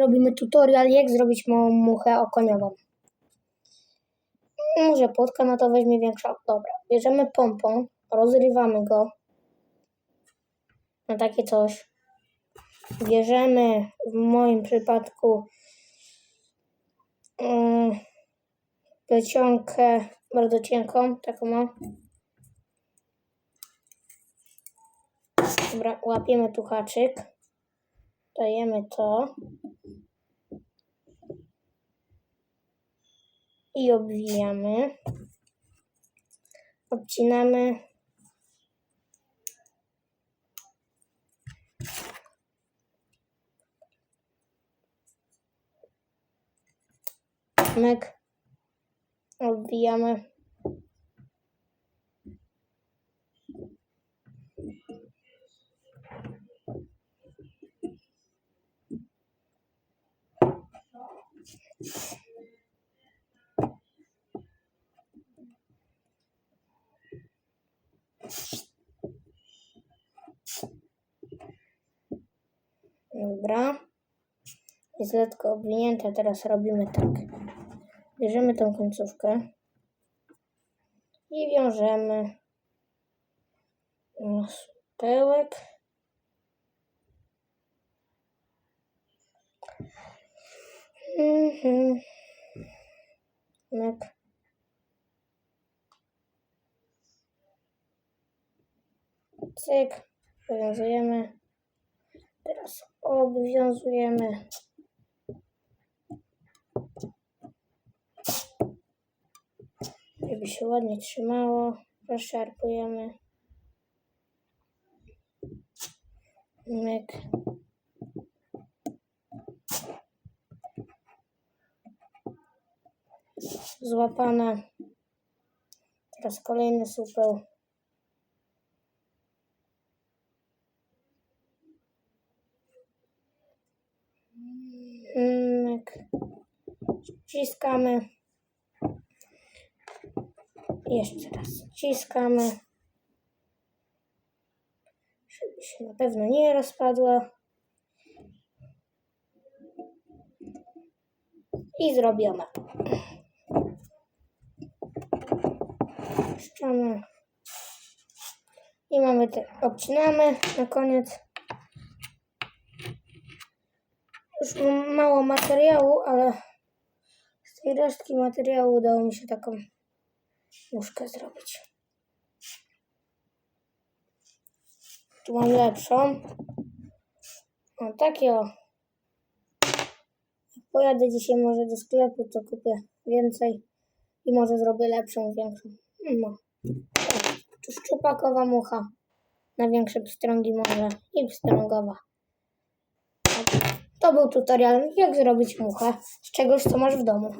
robimy tutorial, jak zrobić małą muchę okoniową. Może płotka na to weźmie większą. Dobra, bierzemy pompon, rozrywamy go na takie coś. Bierzemy w moim przypadku plecionkę bardzo cienką, taką mam. Dobra, łapiemy tu haczyk. Dajemy to. I obwijamy. Obcinamy. Myk. Obwijamy. Dobra. Jest lekko obwinięte. Teraz robimy tak. Bierzemy tą końcówkę i wiążemy na supełek. Mhm. Myk. Cyk. Powiązujemy. Teraz obwiązujemy. Żeby się ładnie trzymało, rozszarpujemy. Myk. Złapane. Teraz kolejny supeł. Ściskamy. Jeszcze raz ściskamy. Żeby się na pewno nie rozpadła. I zrobione. Puszczamy. I mamy te, obcinamy na koniec. Już mam mało materiału, ale z tej resztki materiału udało mi się taką muszkę zrobić. Tu mam lepszą. O, takie o. Jak pojadę dzisiaj może do sklepu, to kupię więcej i może zrobię lepszą, większą. No. Tu szczupakowa mucha. Na większe pstrągi może i pstrągowa. To był tutorial, jak zrobić muchę z czegoś, co masz w domu.